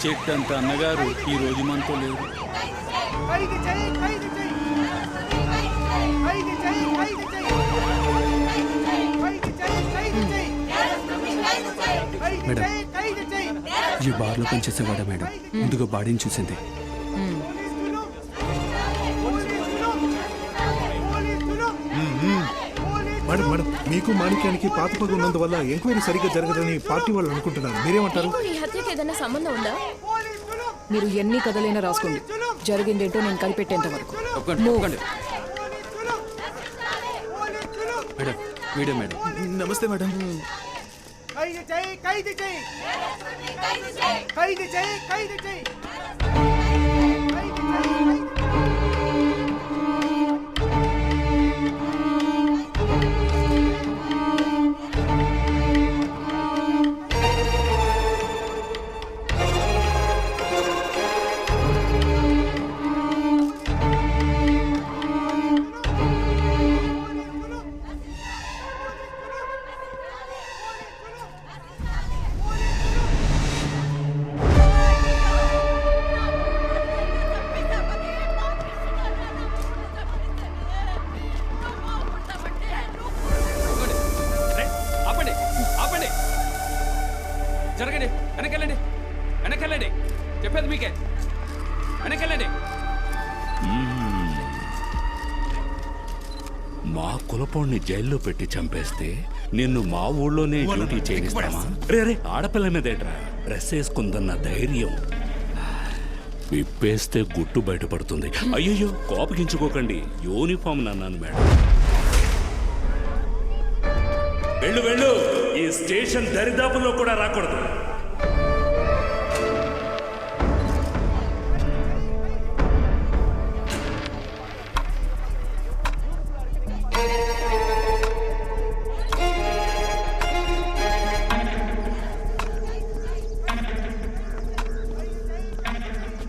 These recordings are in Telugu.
చెట్టంత అన్నగారు ఈ రోజు మనతో లేరు. మేడం. ఈ బార్లో పనిచేసేవాడా మేడం? ముందుగా బాడీని చూసింది. మేడం మేడం మీకు మాణిక్యానికి పాత పగ ఉన్నందువల్ల ఎంక్వైరీ సరిగ్గా జరగదని పార్టీ వాళ్ళు అనుకుంటున్నారు. మీరేమంటారు? ఈ హత్యకి ఏదైనా సంబంధం ఉందా? మీరు ఎన్ని కథలైనా రాసుకోండి. జరిగిందేంటో నేను కనిపెట్టేంత వరకు. Madam madam. నమస్తే మేడం. ఖైదు చేయి ఖైదు చేయి ఖైదు చేయి ఖైదు చేయి ఖైదు చేయి మీకే వెనకెళ్ళండి. మా కులపోణ్ణి జైల్లో పెట్టి చంపేస్తే నిన్ను మా ఊళ్ళోనే డ్యూటీ చేయిస్తామా? రే రే ఆడపిల్ల మీదేట్రా డ్రెస్ వేసుకుందన్న ధైర్యం. విప్పేస్తే గుట్టు బయటపడుతుంది. అయ్యయ్యో కోపగించుకోకండి. యూనిఫామ్ అన్నాను మేడం. వెళ్ళు వెళ్ళు. ఈ స్టేషన్ దరిదాపుల్లో కూడా రాకూడదు.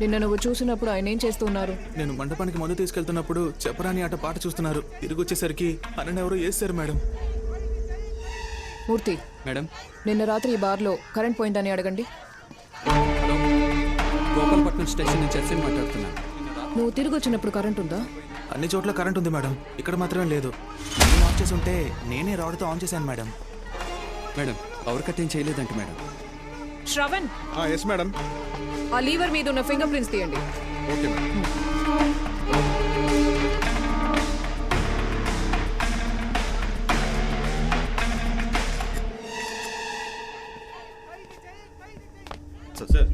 నిన్న నువ్వు చూసినప్పుడు ఆయన ఏం చేస్తున్నారు? నేను మండపానికి మందు తీసుకెళ్తున్నప్పుడు చెప్పరాని ఆట పాట చూస్తున్నారు. తిరిగి వచ్చేసరికి అన్నని ఎవరో వేస్తారు మేడం. మూర్తి మేడం? నిన్న రాత్రి ఈ బార్లో కరెంట్ పోయిందని అడగండి. గోపాలపట్నం స్టేషన్ నుంచి ఎస్ఐ మాట్లాడుతున్నాను. నువ్వు తిరిగి వచ్చినప్పుడు కరెంట్ ఉందా? అన్ని చోట్ల కరెంట్ ఉంది మేడం. ఇక్కడ మాత్రమే లేదు. నేను ఆఫ్ చేసి ఉంటే నేనే రాడ్తో ఆన్ చేశాను మేడం. మేడం పవర్ కట్ ఏం చేయలేదంట మేడం. శ్రవణ్ ఎస్ మేడం ఆ లీవర్ మీద ఉన్న ఫింగర్ ప్రింట్స్ తీయండి. ఓకే మేడం సార్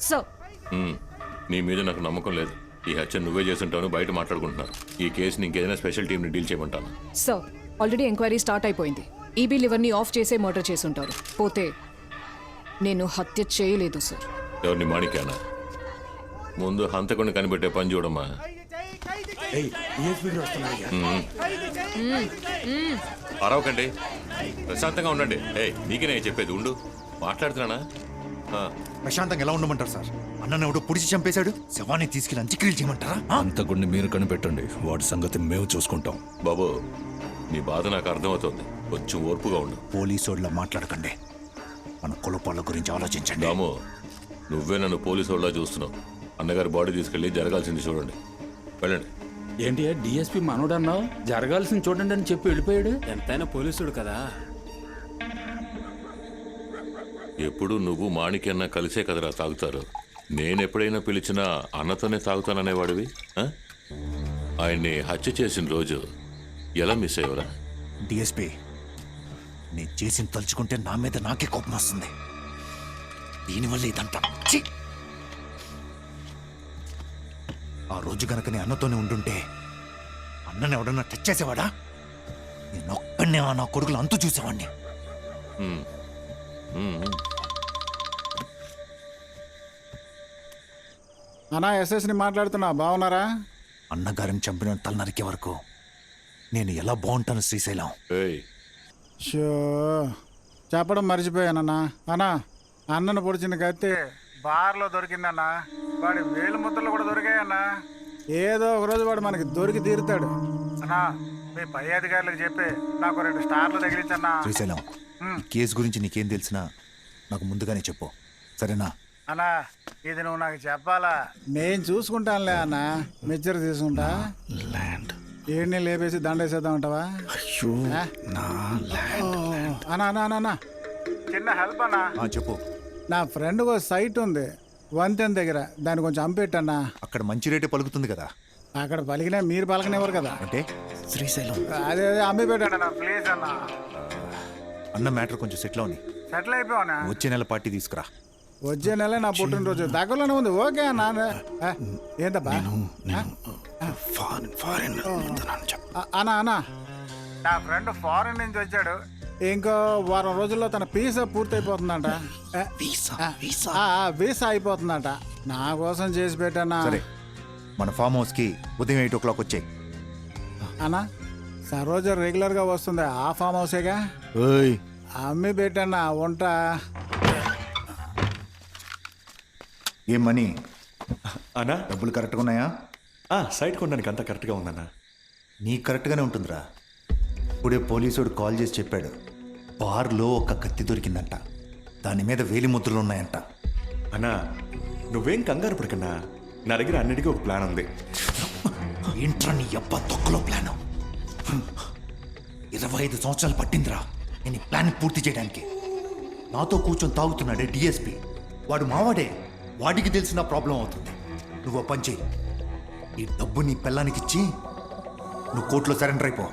సో మ్మ్. నీ మీద నాకు నమ్మకం లేదు. ఈ హత్య నువ్వే చేస్తుంటాను బయట మాట్లాడుకుంటున్నారు. ఈ కేసుని ఇంకేదైనా స్పెషల్ టీంని డీల్ చేయమంటాను? సో ఆల్రెడీ ఎంక్వైరీ స్టార్ట్ అయిపోయింది. ఈబీ లివర్ని ఆఫ్ చేసే మర్డర్ చేసి ఉంటారు పోతే నేను హత్య చేయలేదు సార్ ఎవరిని మాణిక్యానా? ముందు హంతకుని కనిపెట్టే పని చూడమ్మా. అరవకండి. ప్రశాంతంగా ఉండండి. ఏ నీకే నేను చెప్పేది ఉండు. మాట్లాడుతున్నానా? ప్రశాంతంగా ఎలా ఉండమంటారు సార్? అన్నను ఎవడో పొడిచి చంపేశాడు శవాన్ని తీసుకెళ్ళి అంత్యక్రియలు చేయమంటారా? ఆ? అంతకుడిని మీరు కనిపెట్టండి. వాడి సంగతి మేము చూసుకుంటాం. బాబు నీ బాధ నాకు అర్థమవుతుంది. కొంచెం ఓర్పుగా ఉండు. పోలీసోళ్ళ మాట్లాడకండి. మన కులపాళ్ళ గురించి ఆలోచించండి. రాము నువ్వే నన్ను పోలీసు వాళ్ళ చూస్తున్నావు. అన్నగారి బాడీ తీసుకెళ్ళి జరగాల్సింది చూడండి. వెళ్ళండి. ఏంటి డిఎస్పి మనోడన్నావు? జరగాల్సింది చూడండి అని చెప్పి వెళ్ళిపోయాడు? ఎంతైనా పోలీసుడు కదా. ఎప్పుడు నువ్వు మాణిక్యన్న కలిసే కదరా తాగుతారు? నేను ఎప్పుడైనా పిలిచినా అన్నతోనే తాగుతాననేవాడివి? ఆయన్ని హత్య చేసిన రోజు ఎలా మిస్ అయ్యవరా? డిఎస్పి నేను చేసిన తలుచుకుంటే నా మీద నాకే కోపం వస్తుంది. దీనివల్ల ఇదంతా! ఆ రోజు గనక నేను అన్నతోనే ఉండుంటే అన్నని ఎవడన్నా టచ్ చేసేవాడా? నేను ఒక్కడనే నా కొడుకులు అంతు చూసేవాడిని అన్నా ఎస్ఎస్ని మాట్లాడుతున్నా బాగున్నారా? అన్నగారిని చంపిన తల నరికే వరకు నేను ఎలా బాగుంటాను శ్రీశైలం? ఏయ్. షో చెప్పడం మర్చిపోయానన్నా అన్నా అన్నను పొడిచిన కత్తి బార్లో దొరికిందన్నా. వాడి వేలు ముద్దలు కూడా దొరికాయన్నా. ఏదో ఒక రోజు వాడు మనకి దొరికి తీరుతాడు. అన్నా అన్నా మీ పై అధికారులకు చెప్పి నాకు రెండు స్టార్లు తగిలించన్నా. శ్రీశైలం ఈ కేసు గురించి నీకేం తెలిసినా నాకు ముందుగానే చెప్పు. సరేనా? అన్నా ఇది నువ్వు నాకు చెప్పాలా? నేను చూసుకుంటానులే అన్న. మెచ్చర్ తీసుకుంటా. ల్యాండ్. ఏడిని లేపేసి దండేసేద్దాం అంటావా? అయ్యో నా ల్యాండ్. అన్నా అన్నా అన్నా, అన్నా. చిన్న హెల్ప్ అన్నా. ఆ, చెప్పు. నా ఫ్రెండ్ ఒక సైట్ ఉంది. వంతెన దగ్గర. దాన్ని కొంచెం అంపెట్టన్నా అక్కడ మంచి రేటే పలుకుతుంది కదా. అక్కడ పలికినా మీరు పలకనివ్వరు కదా. అంటే? శ్రీశైలం. అదే అదే అమ్మి పెట్టాను ప్లీజ్ అన్న. అన్న మ్యాటర్ కొంచెం సెటిల్ అవని సెటిల్ అయిపోవనా వచ్చే నెల పార్టీ తీసుకురా. వచ్చే నెల నా పుట్టినరోజు. దగ్గరలోనే ఉంది. ఓకే అన్న. ఏంటబ్బా ఫారెన్ ఫారెన్ అన్నా నా ఫ్రెండ్ ఫారెన్ నుంచి వచ్చాడు. ఇంకో వారం రోజుల్లో తన వీసా పూర్తయిపోతుందంట. ఆ, వీసా? ఆ, వీసా? ఆ, ఆ, వీసా అయిపోతుందంట. నా కోసం చేసి పెట్టానా సరే. మన ఫామ్ హౌస్కి ఉదయం ఎయిట్ ఓ క్లాక్ వచ్చాయి. అన్నా? సరోజ రెగ్యులర్గా వస్తుంది. ఆ ఫామ్ హౌసేగా? ఓయ్. అమ్మి పెట్టన్నా వంట ఏం మనీ? అన్నా? డబ్బులు కరెక్ట్గా ఉన్నాయా? ఆ, సైట్ కొనడానికి అంతా కరెక్ట్గా ఉందన్నా. నీకు కరెక్ట్గానే ఉంటుందిరా. ఇప్పుడే పోలీసుడు కాల్ చేసి చెప్పాడు. బార్లో ఒక కత్తి దొరికిందంట. దాని మీద వేలి ముద్రలు ఉన్నాయంట. అన్నా నువ్వేం కంగారు పడకన్నా. నా దగ్గర అన్నిటికీ ఒక ప్లాన్ ఉంది. ఏంట్రా నీ అబ్బా తొక్కలో ప్లాన్? ఇరవై ఐదు సంవత్సరాలు పట్టిందిరా నేను ఈ ప్లాన్ పూర్తి చేయడానికి. నాతో కూర్చొని తాగుతున్నాడే డిఎస్పి వాడు మావాడే. వాడికి తెలిసిన ప్రాబ్లం అవుతుంది. నువ్వు పని చెయ్యి. ఈ డబ్బు నీ పిల్లానికి ఇచ్చి నువ్వు కోర్టులో సరెండర్ అయిపో.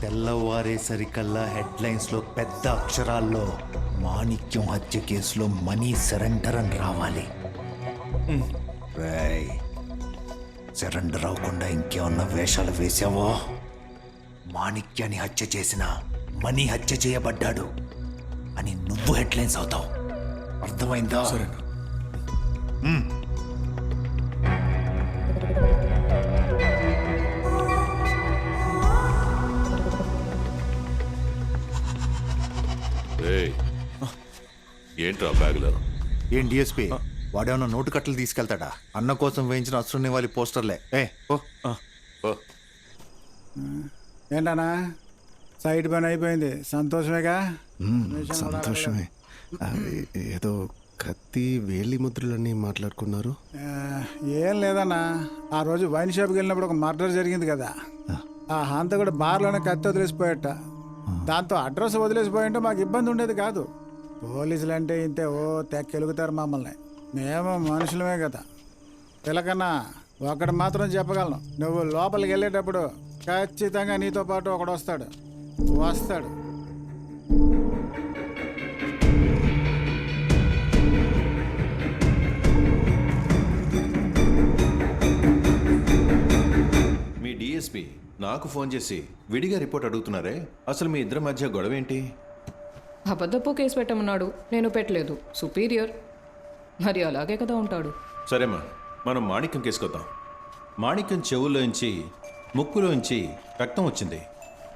తెల్లవారేసరికల్లా హెడ్లైన్స్లో పెద్ద అక్షరాల్లో మాణిక్యం హత్య కేసులో మనీ సరెండర్ అని రావాలి. సరెండర్ అవ్వకుండా ఇంకేమన్నా వేషాలు వేసావో? మాణిక్యాన్ని హత్య చేసిన మనీ హత్య చేయబడ్డాడు అని నువ్వు హెడ్లైన్స్ అవుతావు. అర్థమైందా. ఏయ్. ఏంట్రా బ్యాగ్లో? ఏం డిఎస్పి వాడేమన్నా నోటు కట్టలు తీసుకెళ్తాడా? అన్న కోసం వేయించిన అసలు వాళ్ళ పోస్టర్లే. ఏ ఓ ఓ ఏంటన్నా? సైడ్ పని అయిపోయింది. సంతోషమేగా? సంతోషమే. అది ఏదో కత్తి వేలి ముద్రలన్నీ మాట్లాడుకున్నారు. ఏం లేదన్నా. ఆ రోజు వైన్ షాప్కి వెళ్ళినప్పుడు ఒక మర్డర్ జరిగింది కదా. ఆ. హంత కూడా బార్లోనే కత్తి వదిలేసిపోయట. దాంతో అడ్రస్ వదిలేసిపోయింటే మాకు ఇబ్బంది ఉండేది కాదు. పోలీసులు అంటే ఇంతే ఓ తెక్కెలుగుతారు మమ్మల్ని. మేము మనుషులమే కదా. పిల్లకన్నా ఒకటి మాత్రం చెప్పగలను. నువ్వు లోపలికి వెళ్ళేటప్పుడు ఖచ్చితంగా నీతో పాటు ఒకడు వస్తాడు. వస్తాడు మీ డిఎస్పి నాకు ఫోన్ చేసి విడిగా రిపోర్ట్ అడుగుతున్నారే? అసలు మీ ఇద్దరి మధ్య గొడవ ఏంటి అబద్ధపు కేసు పెట్టమన్నాడు. నేను పెట్టలేదు. సుపీరియర్. మరి అలాగే కదా ఉంటాడు. సరేమ్మా. మనం మాణిక్యం కేసుకొద్దాం. మాణిక్యం చెవుల్లోంచి ముక్కులోంచి రక్తం వచ్చింది.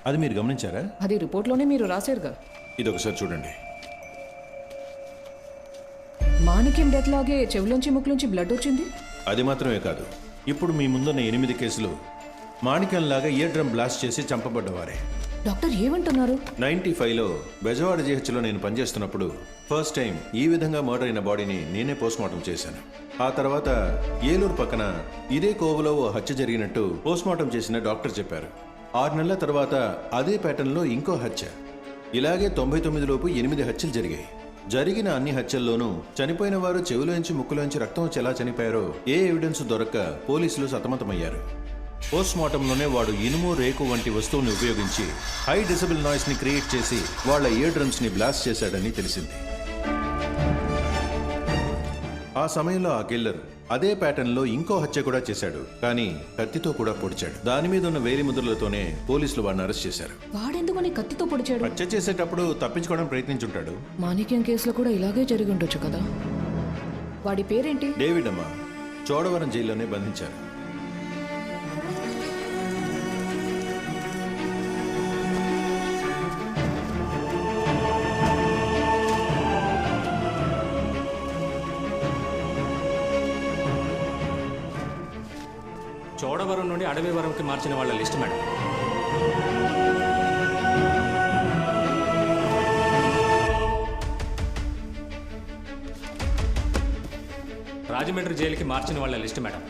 అది మీరు గమనించారా? అది రిపోర్ట్లోనే మీరు రాశారుగా. ఇది ఒకసారి చూడండి. మాణిక్యం డెత్ లాగే చెవిలోంచి ముక్కులోంచి బ్లడ్ వచ్చింది? అది మాత్రమే కాదు. ఇప్పుడు మీ ముందున్న ఎనిమిది కేసులు మాణిక్యంలాగా ఇయర్ డ్రమ్ బ్లాస్ట్ చేసి చంపబడ్డవారే. డాక్టర్ ఏమంటున్నారు? నైన్టీ ఫైవ్లో బెజవాడ జిహెచ్లో నేను పనిచేస్తున్నప్పుడు ఫస్ట్ టైం ఈ విధంగా మర్డర్ అయిన బాడీని నేనే పోస్ట్మార్టం చేశాను. ఆ తర్వాత ఏలూరు పక్కన ఇదే కోవలో ఓ హత్య జరిగినట్టు పోస్ట్మార్టం చేసిన డాక్టర్ చెప్పారు. ఆరు నెలల తర్వాత అదే ప్యాటర్న్లో ఇంకో హత్య. ఇలాగే తొంభై తొమ్మిది లోపు ఎనిమిది హత్యలు జరిగాయి. జరిగిన అన్ని హత్యల్లోనూ చనిపోయిన వారు చెవిలోంచి ముక్కులోంచి రక్తం వచ్చి ఎలా చనిపోయారో ఏ ఎవిడెన్స్ దొరక్క పోలీసులు సతమతమయ్యారు. పోస్ట్ మార్టంలోనే వాడు ఇనుము రేకు వంటి వస్తువుని ఉపయోగించి హై డిసబుల్ నాయిస్ని క్రియేట్ చేసి వాళ్ళ ఇయర్ డ్రమ్స్ని బ్లాస్ట్ చేశాడని తెలిసింది. ఆ సమయంలో ఆ కిల్లర్ అదే ప్యాటర్న్లో ఇంకో హత్య కూడా చేశాడు. కానీ కత్తితో కూడా పొడిచాడు. దాని మీద ఉన్న వేలి ముద్రలతోనే పోలీసులు వాడిని అరెస్ట్ చేశారు. వాడెందుకని కత్తితో పొడిచాడు? హత్య చేసేటప్పుడు తప్పించుకోవడానికి ప్రయత్నించుంటాడు. మాణిక్యం కేసులో కూడా ఇలాగే జరిగి ఉండొచ్చు కదా? వాడి పేరేంటి? డేవిడ్ అమ్మ చోడవరం జైల్లోనే బంధించారు. చోడవరం నుండి అడవివరంకి మార్చిన వాళ్ళ లిస్ట్ మేడం. రాజమండ్రి జైలుకి మార్చిన వాళ్ళ లిస్ట్ మేడం.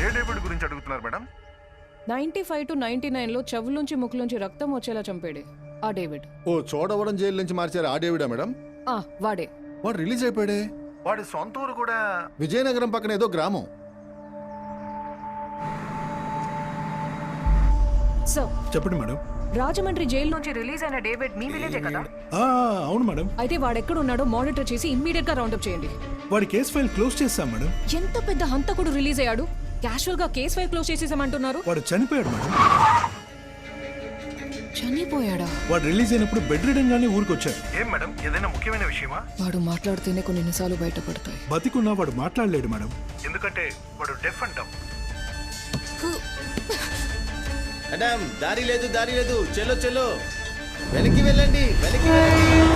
ఏ డేవిడ్ గురించి అడుగుతున్నారు madam? Ninety five to ninety నైన్లో చెవులోంచి ముక్కులోంచి రక్తం వచ్చేలా చంపాడే ఆ డేవిడ్. ఓ చోడవరం జైలు నుంచి మార్చారు ఆ డేవిడా మేడం? ఆ వాడే. వాడు రిలీజ్ అయిపోయాడే? వాడి సొంత ఊరు కూడా విజయనగరం పక్కన ఏదో గ్రామం. సో చెప్పండి మేడం. రాజమండ్రి జైలు నుంచి రిలీజ్ అయిన డేవిడ్ మీ విలేజే కదా? ఆ, అవును మేడం. అయితే వాడు ఎక్కడ ఉన్నాడో మానిటర్ చేసి ఇమ్మీడియట్గా రౌండప్ చేయండి. వాడి కేసు ఫైల్ క్లోజ్ చేస్తాం మేడం. ఎంత పెద్ద హంతకుడు రిలీజ్ అయ్యాడు? క్యాషువల్గా కేస్ ఫైల్ క్లోజ్ చేసేసామంటున్నారు. వాడు చనిపోయాడు మేడం. చనిపోయాడా? వాడు రిలీజ్ అయినప్పుడు బెడ్ రిడన్ గానే ఊరికి వచ్చారు ఏం మేడం? ఏదైనా ముఖ్యమైన విషయమా? వాడు మాట్లాడితేనే కొన్ని నిమిషాలు బయటపడతాయి. బతికున్నా వాడు మాట్లాడలేడు మేడం. ఎందుకంటే వాడు డెఫ్ అంటాం మేడం దారి లేదు దారి లేదు. చెల్లో చెల్లో. వెనక్కి వెళ్ళండి వెనక్కి వెళ్ళండి.